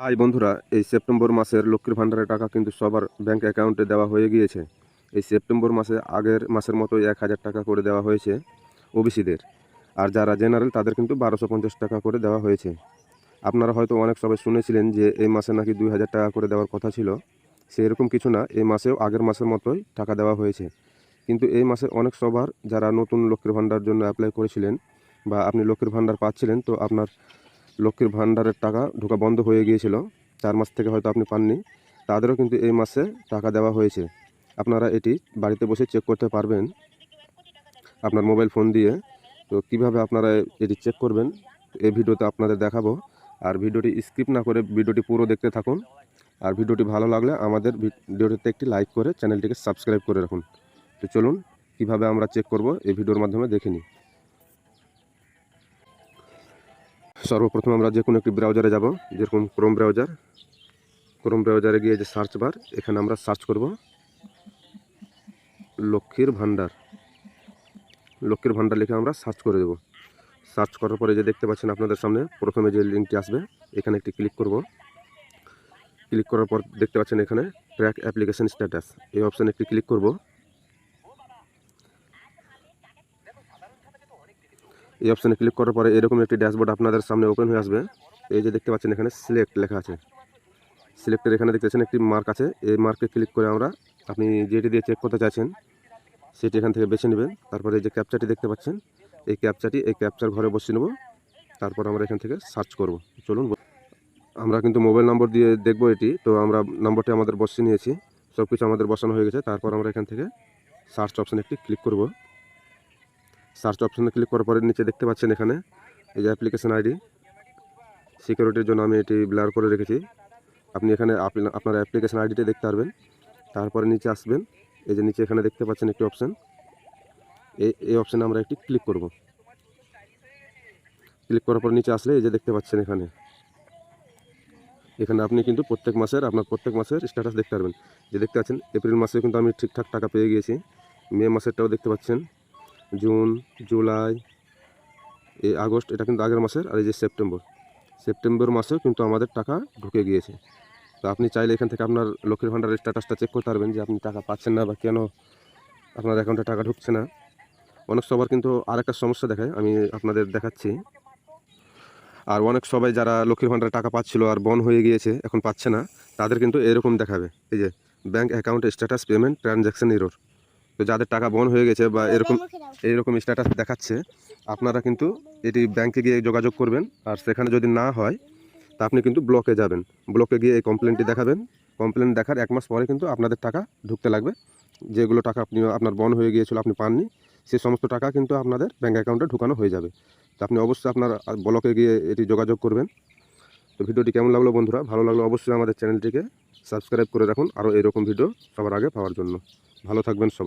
High বন্ধুরা, এই September মাসের লক্ষ্মীর ভাণ্ডারের টাকা কিন্তু সবার ব্যাংক অ্যাকাউন্টে দেওয়া হয়ে গিয়েছে। এই সেপ্টেম্বর মাসে আগের মাসের মতোই এক হাজার টাকা করে দেওয়া হয়েছে ওবিসিদের। আর যারা জেনারেল তাদের কিন্তু বারোশো পঞ্চাশ টাকা করে দেওয়া হয়েছে। আপনারা হয়তো অনেক সবাই শুনেছিলেন যে, এই মাসে নাকি দুই হাজার টাকা করে দেওয়ার কথা ছিল। সেরকম কিছু না, এই মাসেও আগের মাসের মতোই টাকা দেওয়া হয়েছে। কিন্তু এই মাসে অনেক সবার, যারা নতুন লক্ষ্মীর ভাণ্ডার জন্য অ্যাপ্লাই করেছিলেন বা আপনি লক্ষ্মীর ভাণ্ডার পাচ্ছিলেন, তো আপনার লক্ষ্মীর ভাণ্ডারের টাকা ঢোকা বন্ধ হয়ে গিয়েছিল। চার মাস থেকে হয়তো আপনি পাননি। তাদেরও কিন্তু এই মাসে টাকা দেওয়া হয়েছে। আপনারা এটি বাড়িতে বসে চেক করতে পারবেন। আপনার মোবাইল ফোন দিয়ে। তো কীভাবে আপনারা এটি চেক করবেন, এই ভিডিওতে আপনাদের দেখাবো। আর ভিডিওটি স্কিপ না করে ভিডিওটি পুরো দেখতে থাকুন। আর ভিডিওটি ভালো লাগলে আমাদের ভিডিওটিতে একটি লাইক করে চ্যানেলটিকে সাবস্ক্রাইব করে রাখুন। তো চলুন, কীভাবে আমরা চেক করব, এই ভিডিওর মাধ্যমে দেখে নিই। সর্বপ্রথম আমরা যে কোনো একটি ব্রাউজারে যাব, যেরকম ক্রোম ব্রাউজার ক্রোম ব্রাউজারে গিয়ে যে সার্চ বার এখানে আমরা সার্চ করব। লক্ষ্মীর ভাণ্ডার। লক্ষ্মীর ভাণ্ডার লিখে আমরা সার্চ করে দেব। সার্চ করার পরে যে দেখতে পাচ্ছেন আপনাদের সামনে, প্রথমে যে লিঙ্কটি আসবে, এখানে একটি ক্লিক করব। ক্লিক করার পর দেখতে পাচ্ছেন এখানে ট্র্যাক অ্যাপ্লিকেশন স্ট্যাটাস এই অপশানে একটি ক্লিক করব। এই অপশানে ক্লিক করার পরে এরকম একটি ড্যাশবোর্ড আপনাদের সামনে ওপেন হয়ে আসবে। এই যে দেখতে পাচ্ছেন এখানে সিলেক্ট লেখা আছে। সিলেক্টের এখানে দেখতে পাচ্ছেন একটি মার্ক আছে। এই মার্কে ক্লিক করে আমরা আপনি যেটি দিয়ে চেক করতে চাইছেন, সেটি এখান থেকে বেছে নেবেন। তারপরে এই যে ক্যাপচাটি দেখতে পাচ্ছেন, এই ক্যাপচাটি এই ক্যাপচার ঘরে বসিয়ে নেব। তারপর আমরা এখান থেকে সার্চ করব। চলুন, আমরা কিন্তু মোবাইল নম্বর দিয়ে দেখব এটি। তো আমরা নম্বরটি আমাদের বসিয়ে নিয়েছি। সব কিছু আমাদের বসানো হয়ে গেছে। তারপর আমরা এখান থেকে সার্চ অপশানে একটি ক্লিক করব। সার্চ অপশানে ক্লিক করার পরে নিচে দেখতে পাচ্ছেন এখানে এই যে অ্যাপ্লিকেশন আইডি। সিকিউরিটির জন্য আমি এটি ব্লার করে রেখেছি। আপনি এখানে আপনি- আপনার অ্যাপ্লিকেশন আইডিটা দেখতে পারবেন। তারপরে নিচে আসবেন। এই যে নিচে এখানে দেখতে পাচ্ছেন একটি অপশান। এই এই অপশানে আমরা একটি ক্লিক করব। ক্লিক করার পর নিচে আসলে এই যে দেখতে পাচ্ছেন এখানে। এখানে আপনি কিন্তু প্রত্যেক মাসের, আপনার প্রত্যেক মাসের স্ট্যাটাস দেখতে পারবেন। যে দেখতে পাচ্ছেন, এপ্রিল মাসে কিন্তু আমি ঠিকঠাক টাকা পেয়ে গিয়েছি। মে মাসেরটাও দেখতে পাচ্ছেন। জুন, জুলাই এই আগস্ট, এটা কিন্তু আগের মাসের আর এই যে সেপ্টেম্বর। সেপ্টেম্বর মাসেও কিন্তু আমাদের টাকা ঢুকে গিয়েছে। তো আপনি চাইলে এখান থেকে আপনার লক্ষ্মীর ভাণ্ডারের স্ট্যাটাসটা চেক করতে পারবেন যে আপনি টাকা পাচ্ছেন না বা কেন আপনার অ্যাকাউন্টে টাকা ঢুকছে না। অনেক সবার কিন্তু আরেকটা সমস্যা দেখায়, আমি আপনাদের দেখাচ্ছি। আর অনেক সবাই যারা লক্ষ্মীর ভাণ্ডারে টাকা পাচ্ছিল আর বন হয়ে গিয়েছে, এখন পাচ্ছে না, তাদের কিন্তু এরকম দেখাবে। এই যে bank account status payment transaction error তো যাদের টাকা বন হয়ে গেছে বা এরকম এইরকম স্ট্যাটাস দেখাচ্ছে আপনারা কিন্তু এটি ব্যাংকে গিয়ে যোগাযোগ করবেন। আর সেখানে যদি না হয় তা আপনি কিন্তু ব্লকে যাবেন। ব্লকে গিয়ে এই কমপ্লেনটি দেখাবেন। কমপ্লেন দেখার এক মাস পরে কিন্তু আপনাদের টাকা ঢুকতে লাগবে। যেগুলো টাকা আপনি আপনার বন হয়ে গিয়েছিল আপনি পাননি সে সমস্ত টাকা কিন্তু আপনাদের ব্যাঙ্ক অ্যাকাউন্টে ঢুকানো হয়ে যাবে। তো আপনি অবশ্যই আপনার ব্লকে গিয়ে এটি যোগাযোগ করবেন। তো ভিডিওটি কেমন লাগল বন্ধুরা? ভালো লাগল অবশ্যই আমাদের চ্যানেলটিকে সাবস্ক্রাইব করে রাখুন। আরও এরকম ভিডিও সবার আগে পাওয়ার জন্য। ভালো থাকবেন সবাই।